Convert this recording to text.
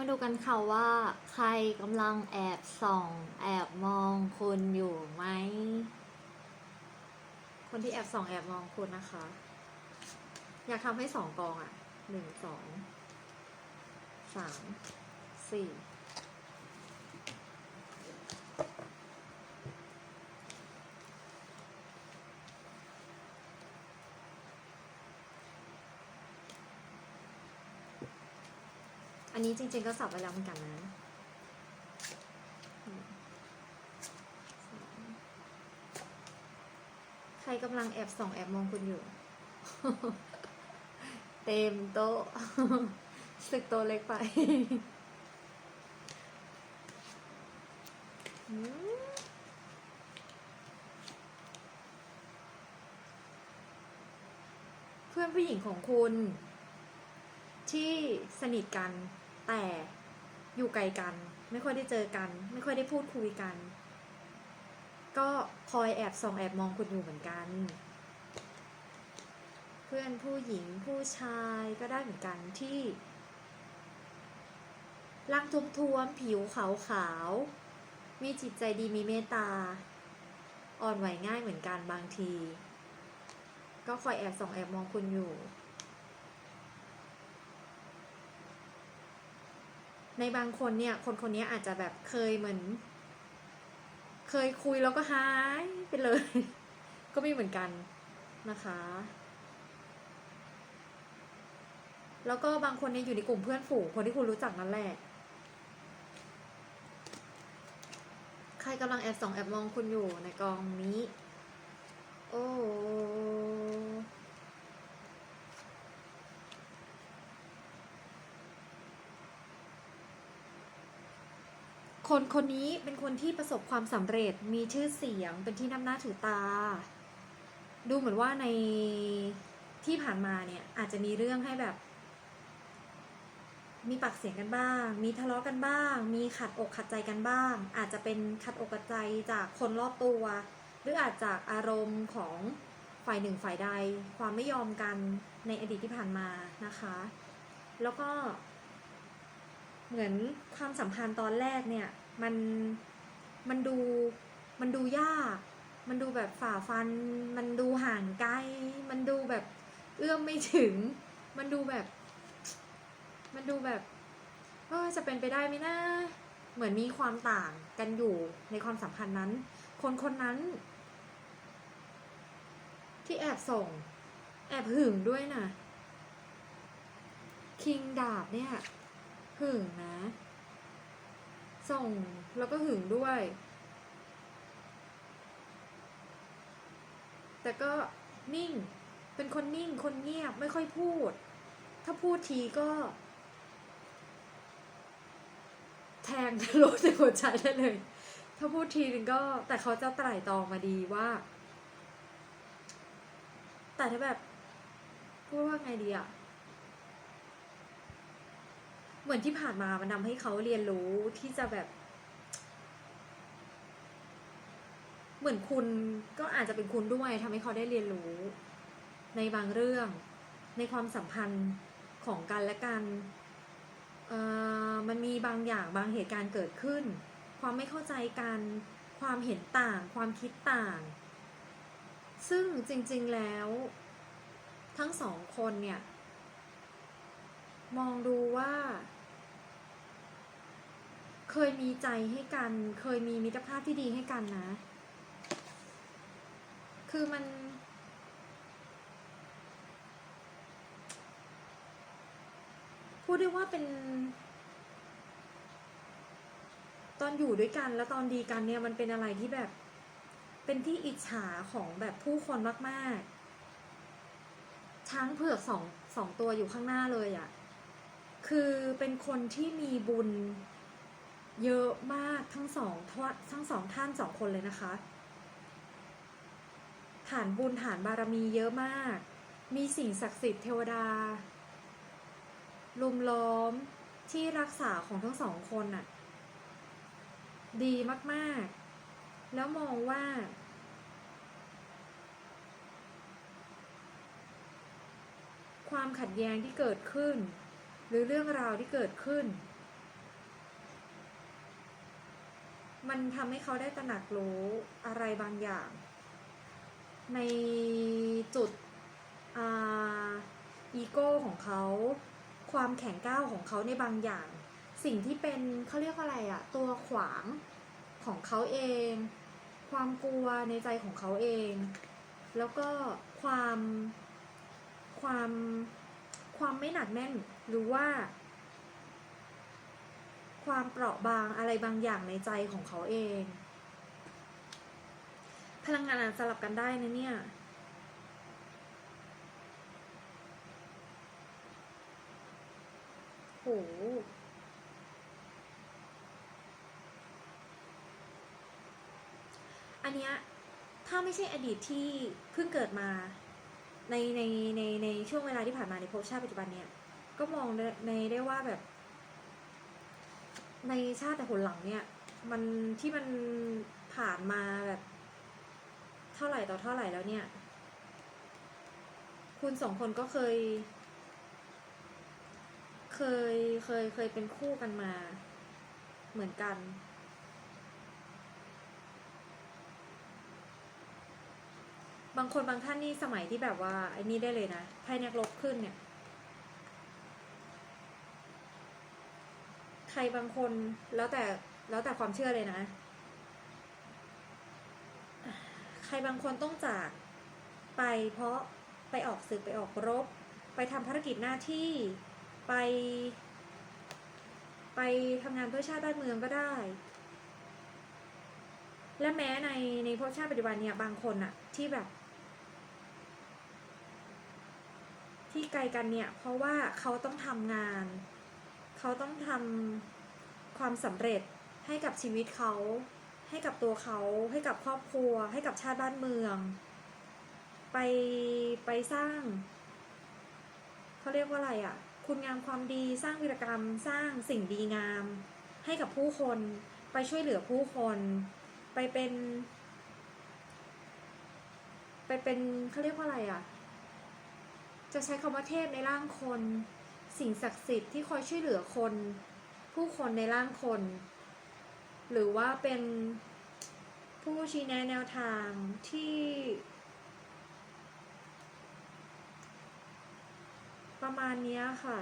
มาดูกันค่ะว่า ใครกำลังแอบส่อง แอบมองคุณอยู่ไหม คนที่แอบส่องแอบมองคุณนะคะ อยากทำให้สองกองอะหนึ่งสองสามสี่ อันนี้จริงๆก็สับไปแล้วเหมือนกันนะใครกำลังแอบส่องแอบมองคุณอยู่ เต็มโต๊ะสึกโตเล็กไปเพื่อนผู้หญิงของคุณ ที่สนิทกัน แต่อยู่ไกลกัน ไม่ค่อยได้เจอกัน ไม่ค่อยได้พูดคุยกัน ก็คอยแอบส่องแอบมองคุณอยู่เหมือนกัน เพื่อนผู้หญิงผู้ชายก็ได้เหมือนกันที่ร่างทุ้มๆผิวขาวๆมีจิตใจดีมีเมตตา อ่อนไหวง่ายเหมือนกันบางที ก็คอยแอบส่องแอบมองคุณอยู่ ในบางคนเนี่ย คนคนนี้อาจจะแบบเคยเหมือน เคยคุยแล้วก็หายไปเลย ก็มีเหมือนกันนะคะ แล้วก็บางคนเนี่ยอยู่ในกลุ่มเพื่อนฝูงคนที่คุณรู้จักนั่นแหละใครกำลังแอบส่องแอบมองคุณอยู่ในกองนี้ โอ้ คนคนนี้เป็นคนที่ประสบความสำเร็จมีชื่อเสียงเป็นที่นับหน้าถือตา ดูเหมือนว่าในที่ผ่านมาเนี่ยอาจจะมีเรื่องให้แบบ มีปากเสียงกันบ้าง มีทะเลาะกันบ้าง มีขัดอกขัดใจกันบ้าง อาจจะเป็นขัดอกขัดใจจากคนรอบตัว หรืออาจจากอารมณ์ของฝ่ายหนึ่งฝ่ายใด ความไม่ยอมกันในอดีตที่ผ่านมานะคะ แล้วก็ เหมือนความสัมพันธ์ตอนแรกเนี่ย มันมันดูมันดูยาก มันดูแบบฝ่าฟัน มันดูห่างไกล มันดูแบบเอื้อมไม่ถึง มันดูแบบ มันดูแบบเออจะเป็นไปได้ไหมนะเหมือนมีความต่างกันอยู่ในความสัมพันธ์นั้น คนคนนั้น ที่แอบส่ง แอบหึงด้วยนะคิงดาบเนี่ย หึงนะ ส่งแล้วก็หึงด้วย แต่ก็นิ่ง เป็นคนนิ่ง คนเงียบ ไม่ค่อยพูด ถ้าพูดทีก็ แทงทะลุในหัวใจได้เลย ถ้าพูดทีนึงก็ แต่เขาจะไตร่ตรองมาดีว่า แต่ถ้าแบบพูดว่าไงดีอะ เหมือนที่ผ่านมามันทำให้เขาเรียนรู้ที่จะแบบ เหมือนคุณก็อาจจะเป็นคุณด้วยทำให้เขาได้เรียนรู้ ในบางเรื่อง ในความสัมพันธ์ของกันและกันมันมีบางอย่างบางเหตุการณ์เกิดขึ้น ความไม่เข้าใจกัน ความเห็นต่าง ความคิดต่าง ซึ่งจริงๆแล้ว ทั้งสองคนเนี่ย มองดูว่า เคยมีใจให้กัน เคยมีมิตรภาพที่ดีให้กันนะ คือมัน พูดได้ว่าเป็น ตอนอยู่ด้วยกันแล้วตอนดีกันเนี่ยมันเป็นอะไรที่แบบ เป็นที่อิจฉาของแบบผู้คนมากๆ ช้างเผือกสองสองตัวอยู่ข้างหน้าเลยอะ่ะ คือเป็นคนที่มีบุญ เยอะมากทั้งสองทวทั้งสองท่านสองคนเลยนะคะ ฐานบุญฐานบารมีเยอะมาก มีสิ่งศักดิ์สิทธิ์เทวดา ลุมล้อมที่รักษาของทั้งสองคนน่ะ ดีมากๆ แล้วมองว่า ความขัดแย้งที่เกิดขึ้น หรือเรื่องราวที่เกิดขึ้น มันทำให้เขาได้ตระหนักรู้อะไรบางอย่าง ในจุดอีโก้ของเขา ความแข็งก้าวของเขาในบางอย่าง สิ่งที่เป็นเขาเรียกอะไรอะตัวขวางของเขาเอง ความกลัวในใจของเขาเอง แล้วก็ความความความไม่หนักแน่นหรือว่า ความเปราะบางอะไรบางอย่างในใจของเขาเอง พลังงานสลับกันได้นะเนี่ยโหอันเนี้ยถ้าไม่ใช่อดีตที่เพิ่งเกิดมาในในในในช่วงเวลาที่ผ่านมาในภพชาติปัจจุบันเนี่ย ก็มองในได้ว่าแบบ ในชาติแต่หนหลังเนี่ย มันที่มันผ่านมาแบบ เท่าไหร่ต่อเท่าไหร่แล้วเนี่ย คุณสองคนก็เคย เคยเคยเคยเป็นคู่กันมา เหมือนกันบางคนบางท่านนี่สมัยที่แบบว่าไอ้นี่ได้เลยนะไพ่นักลบขึ้นเนี่ย ใค รบางคนแล้วแต่แล้วแต่ความเชื่อเลยนะ ใครบางคนต้องจากไปเพราะไปออกศึกไปออกรบ ไปทำภารกิจหน้าที่ไป ไปทำงานเพื่อชาติบ้านเมืองก็ได้ และแม้ในในภพชาติปัจจุบันเนี่ยบางคนอะที่แบบ ที่ไกลกันเนี่ย เพราะว่าเขาต้องทำงาน เขาต้องทำความสำเร็จให้กับชีวิตเขา ให้กับตัวเขา ให้กับครอบครัว ให้กับชาติบ้านเมือง ไปไปสร้าง เขาเรียกว่าอะไรอะ่ะ คุณงามความดีสร้างวีรกรรม สร้างสิ่งดีงาม ให้กับผู้คน ไปช่วยเหลือผู้คน ไปเป็น ไปเป็นเขาเรียกว่าอะไรอะ่ะ จะใช้คำว่าเทพในร่างคน สิ่งศักดิ์สิทธิ์ที่คอยช่วยเหลือคน ผู้คนในร่างคน หรือว่าเป็นผู้ชี้แนะแนวทางที่ ประมาณนี้ค่ะ